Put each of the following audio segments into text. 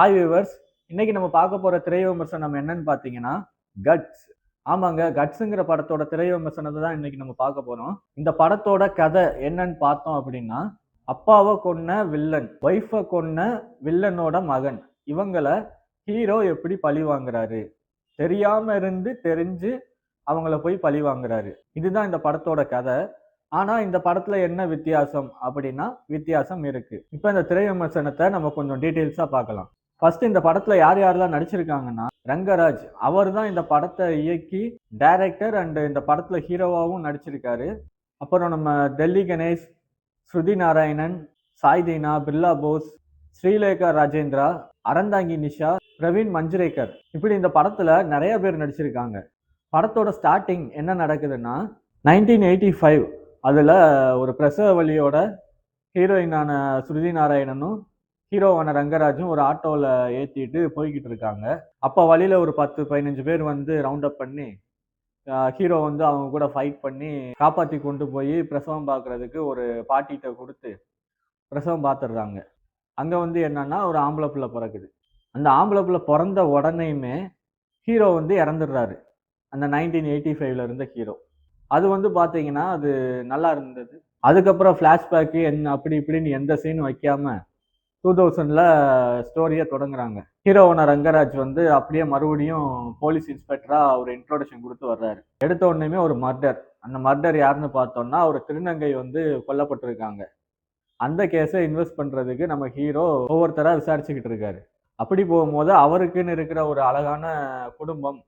Hi viewers இன்னைக்கு நம்ம பார்க்க போற திரை விமர்சனம் என்னன்னு பார்த்தீங்கன்னா கட்ஸ் ஆமாங்க கட்ஸுங்கிற படத்தோட திரை விமர்சனத்தை தான் இன்னைக்கு நம்ம பார்க்க போறோம். இந்த படத்தோட கதை என்னன்னு பார்த்தோம் அப்படின்னா அப்பாவை கொன்ன வில்லன் ஒய்ஃபை கொன்ன வில்லனோட மகன். இவங்களை ஹீரோ எப்படி பழி வாங்குறாரு? தெரியாம இருந்து தெரிஞ்சு அவங்கள போய் பழி வாங்குறாரு. இதுதான் இந்த படத்தோட கதை. ஆனா இந்த படத்துல என்ன வித்தியாசம் அப்படின்னா வித்தியாசம் இருக்கு. இப்போ இந்த திரை விமர்சனத்தை நம்ம கொஞ்சம் டீட்டெயில்ஸா பார்க்கலாம். ஃபர்ஸ்ட் இந்த படத்துல யார் யாரெல்லாம் நடிச்சிருக்காங்கன்னா ரங்கராஜ் அவர் தான் இந்த படத்தை இயக்கி டைரக்டர் அண்ட் இந்த படத்துல ஹீரோவாகவும் நடிச்சிருக்காரு. அப்புறம் நம்ம டெல்லி கணேஷ் ஸ்ருதி நாராயணன் சாய்தீனா பிர்லா போஸ் ஸ்ரீலேகா ராஜேந்திரா அறந்தாங்கி நிஷா பிரவீன் மஞ்சுரேக்கர் இப்படி இந்த படத்துல நிறைய பேர் நடிச்சிருக்காங்க. படத்தோட ஸ்டார்டிங் என்ன நடக்குதுன்னா நைன்டீன் எயிட்டி ஃபைவ் அதில் ஒரு பிரசவ வழியோட ஹீரோயினான ஸ்ருதி நாராயணனும் ஹீரோவான ரங்கராஜும் ஒரு ஆட்டோவில் ஏற்றிட்டு போய்கிட்டு இருக்காங்க. அப்போ வழியில் ஒரு பத்து பதினஞ்சு பேர் வந்து ரவுண்ட் அப் பண்ணி ஹீரோ வந்து அவங்க கூட ஃபைட் பண்ணி காப்பாற்றி கொண்டு போய் பிரசவம் பார்க்குறதுக்கு ஒரு பாட்டிகிட்ட கொடுத்து பிரசவம் பார்த்துடுறாங்க அங்கே வந்து என்னன்னா ஒரு ஆம்பளை பிள்ளை பிறக்குது. அந்த ஆம்பளை பிள்ளை பிறந்த உடனேயுமே ஹீரோ வந்து இறந்துடுறாரு. அந்த நைன்டீன் எயிட்டி ஃபைவ்ல இருந்த ஹீரோ. அது வந்து பார்த்தீங்கன்னா அது நல்லா இருந்தது. அதுக்கப்புறம் ஃப்ளாஷ்பேக்கு என்ன அப்படி இப்படின்னு எந்த சீனும் வைக்காமல் டூ தௌசண்டில் ஸ்டோரியை தொடங்குறாங்க ஹீரோவன ரங்கராஜ் வந்து அப்படியே மறுபடியும் போலீஸ் இன்ஸ்பெக்டராக ஒரு இன்ட்ரோடக்ஷன் கொடுத்து வர்றாரு. எடுத்த உடனேமே ஒரு மர்டர் அந்த மர்டர் யாருன்னு பார்த்தோம்னா ஒரு திருநங்கை வந்து கொல்லப்பட்டிருக்காங்க. அந்த கேஸை இன்வெஸ்ட் பண்ணுறதுக்கு நம்ம ஹீரோ ஒவ்வொருத்தராக விசாரிச்சுக்கிட்டு இருக்காரு. அப்படி போகும்போது அவருக்குன்னு இருக்கிற ஒரு அழகான குடும்பம்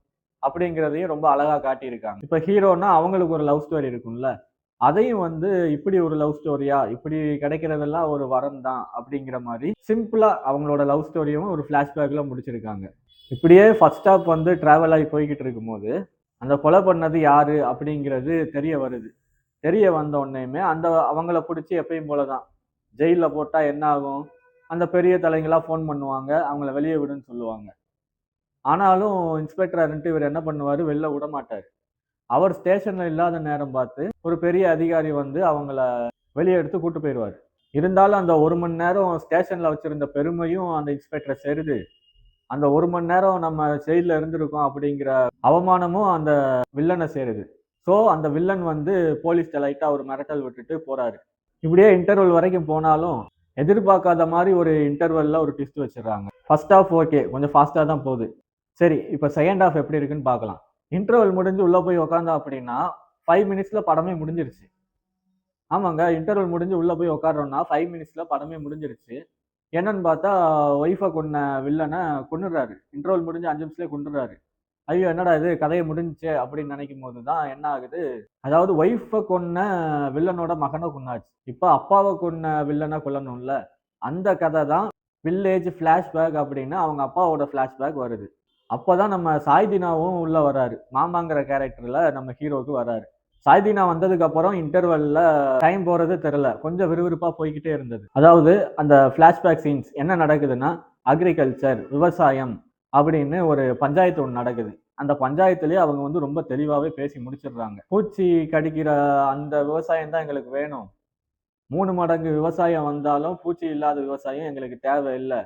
அப்படிங்கிறதையும் ரொம்ப அழகாக காட்டியிருக்காங்க. இப்போ ஹீரோனா அவங்களுக்கு ஒரு லவ் ஸ்டோரி இருக்கும்ல. அதையும் வந்து இப்படி ஒரு லவ் ஸ்டோரியா இப்படி கிடைக்கிறதெல்லாம் ஒரு வரம் தான் அப்படிங்கிற மாதிரி சிம்பிளாக அவங்களோட லவ் ஸ்டோரியும் ஒரு ஃப்ளாஷ்பேக்கில் முடிச்சிருக்காங்க. இப்படியே ஃபர்ஸ்ட் ஸ்டாப் வந்து டிராவல் ஆகி போய்கிட்டு இருக்கும்போது அந்த கொலை பண்ணது யாரு அப்படிங்கிறது தெரிய வருது. தெரிய வந்த உடனேயுமே அந்த அவங்கள பிடிச்சி எப்பயும் போல தான் ஜெயிலில் போட்டால் என்ன ஆகும்? அந்த பெரிய தலைங்களாக ஃபோன் பண்ணுவாங்க அவங்கள வெளியே விடுன்னு சொல்லுவாங்க. ஆனாலும் இன்ஸ்பெக்டர் இருந்துட்டு இவர் என்ன பண்ணுவார்? வெளில விட மாட்டார் அவர் ஸ்டேஷன்ல இல்லாத நேரம் பார்த்து ஒரு பெரிய அதிகாரி வந்து அவங்கள வெளியே எடுத்து கூட்டு போயிடுவார். இருந்தாலும் அந்த ஒரு மணி நேரம் ஸ்டேஷன்ல வச்சிருந்த பெருமையும் அந்த இன்ஸ்பெக்டரை சேருது. அந்த ஒரு மணி நேரம் நம்ம செயலில் இருந்திருக்கோம் அப்படிங்கிற அவமானமும் அந்த வில்லனை சேருது. ஸோ அந்த வில்லன் வந்து போலீஸ்ட லைட்டாக ஒரு மிரட்டல் விட்டுட்டு போறாரு. இப்படியே இன்டர்வல் வரைக்கும் போனாலும் எதிர்பார்க்காத மாதிரி ஒரு இன்டர்வல்ல ஒரு ட்விஸ்ட் வச்சிடுறாங்க. ஃபர்ஸ்ட் ஆஃப் ஓகே கொஞ்சம் ஃபாஸ்ட்டாக தான் போகுது. சரி இப்போ செகண்ட் ஆஃப் எப்படி இருக்குன்னு பார்க்கலாம். இன்டர்வல் முடிஞ்சு உள்ளே போய் உக்காந்தா அப்படின்னா ஃபைவ் மினிட்ஸில் படமே முடிஞ்சிருச்சு. ஆமாங்க இன்டர்வல் முடிஞ்சு உள்ளே போய் உட்காரோம்னா ஃபைவ் மினிட்ஸில் படமே முடிஞ்சிருச்சு. என்னன்னு பார்த்தா ஒய்ஃபை கொன்ன வில்லனை கொண்டுடுறாரு இன்டர்வல் முடிஞ்சு அஞ்சு நிமிஷத்துலேயே கொண்டுடுறாரு ஐயோ என்னடா இது? கதையை முடிஞ்சுச்சு அப்படின்னு நினைக்கும் போது தான் என்ன ஆகுது? அதாவது ஒய்ஃபை கொன்ன வில்லனோட மகனை கொண்டாச்சு இப்போ அப்பாவை கொன்ன வில்லனை கொல்லணும்ல. அந்த கதை தான் வில்லேஜ் ஃப்ளாஷ்பேக் அப்படின்னு அவங்க அப்பாவோட ஃப்ளாஷ்பேக் வருது. அப்போ தான் நம்ம சாய்தினாவும் உள்ளே வராரு. மாமாங்கிற கேரக்டரில் நம்ம ஹீரோவுக்கு வராரு. சாய்தினா வந்ததுக்கு அப்புறம் இன்டர்வல்ல டைம் போறது தெரில கொஞ்சம் விறுவிறுப்பா போய்கிட்டே இருந்தது. அதாவது அந்த ஃபிளாஷ்பேக் சீன்ஸ் என்ன நடக்குதுன்னா அக்ரிகல்ச்சர் விவசாயம் அப்படின்னு ஒரு பஞ்சாயத்து ஒன்று நடக்குது. அந்த பஞ்சாயத்துலேயே அவங்க வந்து ரொம்ப தெளிவாகவே பேசி முடிச்சிடுறாங்க. பூச்சி கடிக்கிற அந்த விவசாயம் தான் எங்களுக்கு வேணும். மூணு மடங்கு விவசாயம் வந்தாலும் பூச்சி இல்லாத விவசாயம் எங்களுக்கு தேவையில்லை.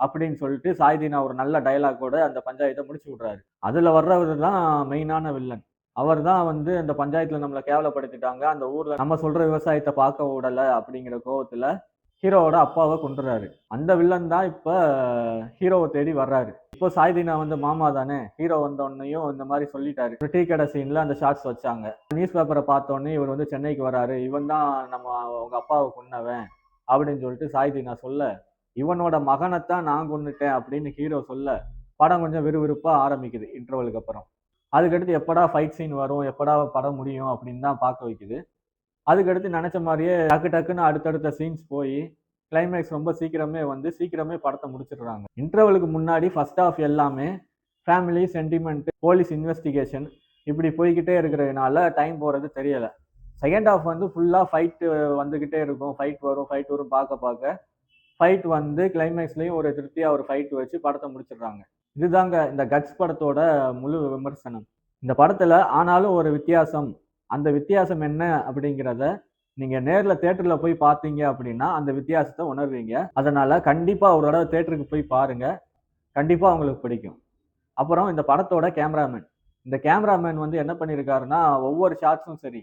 அப்படின்னு சொல்லிட்டு சாய்தீனா ஒரு நல்ல டைலாக்கோட அந்த பஞ்சாயத்தை முடிச்சு விட்றாரு. அதில் வர்றவர் தான் மெயினான வில்லன் அவர் தான் வந்து அந்த பஞ்சாயத்தில் நம்மளை கேவலப்படுத்திட்டாங்க. அந்த ஊரில் நம்ம சொல்கிற விவசாயத்தை பார்க்க விடலை அப்படிங்கிற கோபத்தில் ஹீரோவோட அப்பாவை கொண்டுறாரு அந்த வில்லன் தான் இப்போ ஹீரோவை தேடி வர்றாரு. இப்போ சாய்தீனா வந்து மாமா தானே? ஹீரோ வந்தோடனையும் இந்த மாதிரி சொல்லிட்டாரு. ஒரு டீ கடை சீனில் அந்த ஷார்ட்ஸ் வச்சாங்க. நியூஸ் பேப்பரை பார்த்தோன்னே இவர் வந்து சென்னைக்கு வராரு இவன் தான் நம்ம உங்கள் அப்பாவை கொன்னவன் அப்படின்னு சொல்லிட்டு சாய்தீனா சொல்ல இவனோட மகனைத்தான் நான் கொண்டுட்டேன் அப்படின்னு ஹீரோ சொல்ல படம் கொஞ்சம் விறுவிறுப்பாக ஆரம்பிக்குது இன்டர்வலுக்கு அப்புறம். அதுக்கடுத்து எப்படா ஃபைட் சீன் வரும் எப்படா படம் முடியும் அப்படின்னு தான் பார்க்க வைக்குது. அதுக்கடுத்து நினச்ச மாதிரியே டக்கு டக்குன்னு அடுத்தடுத்த சீன்ஸ் போய் கிளைமேக்ஸ் ரொம்ப சீக்கிரமே வந்து சீக்கிரமே படத்தை முடிச்சிடுறாங்க. இன்டர்வலுக்கு முன்னாடி ஃபர்ஸ்ட் ஆஃப் எல்லாமே ஃபேமிலி சென்டிமெண்ட் போலீஸ் இன்வெஸ்டிகேஷன் இப்படி போய்கிட்டே இருக்கிறதுனால டைம் போகிறது தெரியலை. செகண்ட் ஆஃப் வந்து ஃபுல்லாக ஃபைட்டு வந்துக்கிட்டே இருக்கும். ஃபைட் வரும் ஃபைட் வரும் பார்க்க பார்க்க ஃபைட் வந்து கிளைமேக்ஸ்லேயும் ஒரு திருப்தியாக ஒரு ஃபைட் வச்சு படத்தை முடிச்சிடுறாங்க. இதுதாங்க இந்த கட்ஸ் படத்தோட முழு விமர்சனம். இந்த படத்தில் ஆனாலும் ஒரு வித்தியாசம். அந்த வித்தியாசம் என்ன அப்படிங்கிறத நீங்கள் நேரில் தேட்டரில் போய் பார்த்தீங்க அப்படின்னா அந்த வித்தியாசத்தை உணர்வீங்க. அதனால் கண்டிப்பாக ஒரு தடவை தேட்டருக்கு போய் பாருங்கள் கண்டிப்பாக உங்களுக்கு பிடிக்கும். அப்புறம் இந்த படத்தோட கேமராமேன் இந்த கேமராமேன் வந்து என்ன பண்ணியிருக்காருன்னா ஒவ்வொரு ஷாட்ஸும் சரி.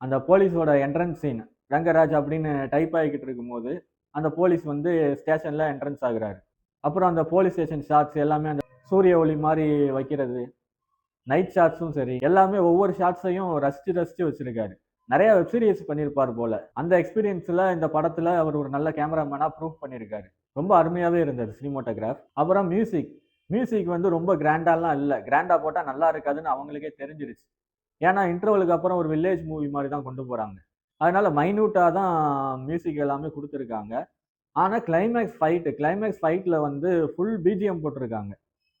அந்த போலீஸோட என்ட்ரன்ஸ் சீன் ரங்கராஜ் அப்படின்னு டைப் ஆகிக்கிட்டு இருக்கும்போது அந்த போலீஸ் வந்து ஸ்டேஷனில் என்ட்ரன்ஸ் ஆகுறாரு. அப்புறம் அந்த போலீஸ் ஸ்டேஷன் ஷாட்ஸ் எல்லாமே அந்த சூரிய ஒளி மாதிரி வைக்கிறது நைட் ஷாட்ஸும் சரி எல்லாமே ஒவ்வொரு ஷாட்ஸையும் ரசித்து ரசித்து வச்சிருக்காரு. நிறைய வெப் சீரிஸ் பண்ணியிருப்பார் போல. அந்த எக்ஸ்பீரியன்ஸில் இந்த படத்தில் அவர் ஒரு நல்ல கேமராமேனாக ப்ரூவ் பண்ணியிருக்காரு. ரொம்ப அருமையாகவே இருந்தது சினிமோட்டோகிராஃப் அப்புறம் மியூசிக் மியூசிக் வந்து ரொம்ப கிராண்டாலாம் இல்லை. கிராண்டாக போட்டால் நல்லா இருக்காதுன்னு அவங்களுக்கே தெரிஞ்சிருச்சு. ஏன்னா இன்டர்வலுக்கு அப்புறம் ஒரு வில்லேஜ் மூவி மாதிரி தான் கொண்டு போகிறாங்க அதனால மைன்யூட்டாக தான் மியூசிக் எல்லாமே கொடுத்துருக்காங்க. ஆனால் கிளைமேக்ஸ் ஃபைட்டு கிளைமேக்ஸ் ஃபைட்டில் வந்து ஃபுல் பிஜிஎம் போட்டிருக்காங்க.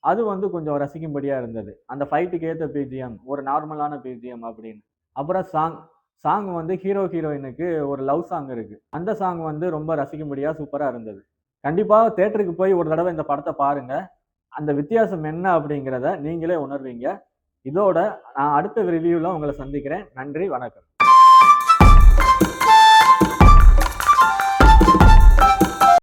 அது வந்து கொஞ்சம் ரசிக்கும்படியாக இருந்தது. அந்த ஃபைட்டுக்கு ஏற்ற பிஜிஎம் ஒரு நார்மலான பிஜிஎம் அப்படின்னு. அப்புறம் சாங் சாங் வந்து ஹீரோ ஹீரோயினுக்கு ஒரு லவ் சாங் இருக்குது அந்த சாங் வந்து ரொம்ப ரசிக்கும்படியாக சூப்பராக இருந்தது. கண்டிப்பாக தேட்டருக்கு போய் ஒரு தடவை இந்த படத்தை பாருங்கள் அந்த வித்தியாசம் என்ன அப்படிங்கிறத நீங்களே உணர்வீங்க. இதோட நான் அடுத்த ரிவ்யூவில் உங்களை சந்திக்கிறேன். நன்றி வணக்கம்.